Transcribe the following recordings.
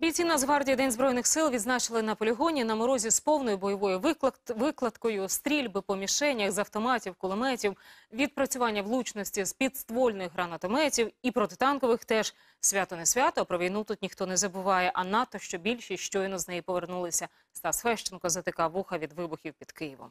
Бійці Нацгвардії День збройних сил відзначили на полігоні на морозі з повною бойовою виклад- викладкою, стрільби по мішенях з автоматів, кулеметів, відпрацювання влучності з підствольних гранатометів і протитанкових теж. Свято не свято, про війну тут ніхто не забуває, а надто що більшість щойно з неї повернулися. Стас Фещенко затикав вуха від вибухів під Києвом.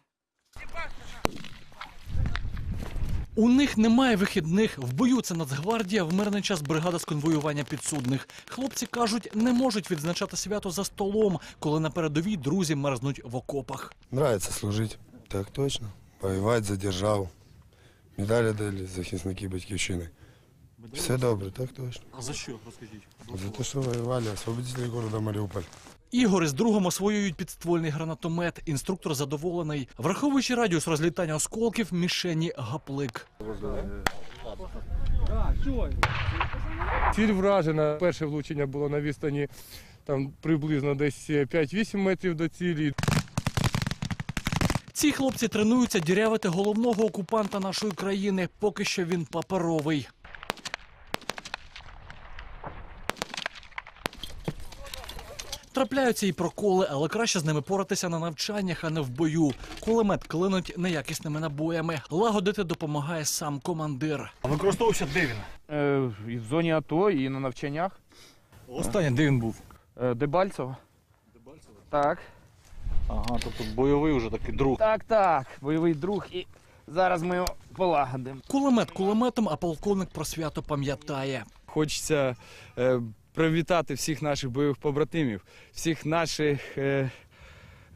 У них немає вихідних. В бою це Нацгвардія, в мирний час бригада з конвоювання підсудних. Хлопці кажуть, не можуть відзначати свято за столом, коли на передовій друзі мерзнуть в окопах. Нравится служить. Так точно. Воевать за державу. Медалі дали захисники батьківщини. Все добре, так точно. А за що розкажіть? За те, що воювали, освободители города Маріуполь. Ігор із другом освоюють підствольний гранатомет. Інструктор задоволений. Враховуючи радіус розлітання осколків, мішені гаплик. Ціль вражена. Перше влучення було на відстані там приблизно десь 5-8 метрів до цілі. Ці хлопці тренуються дірявити головного окупанта нашої країни. Поки що він паперовий. Трапляються і проколи, але краще з ними поратися на навчаннях, а не в бою. Кулемет клинуть неякісними набоями. Лагодити допомагає сам командир. А використовувався де він? Е, і в зоні АТО, і на навчаннях. Останнє, де він був? Е, Дебальцево. Так. Ага, тобто бойовий вже такий друг. Так, так. Бойовий друг. І зараз ми його полагодимо. Кулемет кулеметом, а полковник про свято пам'ятає. Хочеться е, привітати всіх наших бойових побратимів, всіх наших е,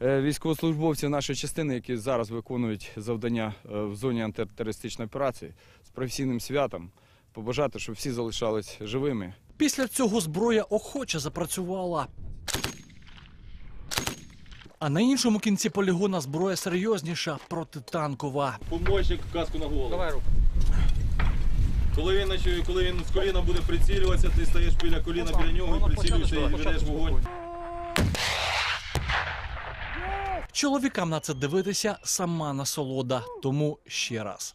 е, військовослужбовців нашої частини, які зараз виконують завдання е, в зоні антитерористичної операції з професійним святом. Побажати, щоб всі залишались живими. Після цього зброя охоче запрацювала. А на іншому кінці полігона зброя серйозніша протитанкова. Помощник каску на голову. Давай руку. Коли він, коли він з коліна буде прицілюватися, ти стаєш біля коліна біля нього і прицілюєшся і ведеш вогонь. Чоловікам на це дивитися сама насолода. Тому ще раз.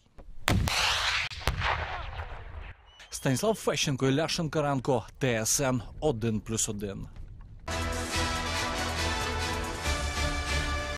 Станіслав Фещенко, Ляшенко Ранко, ТСН 1+,1.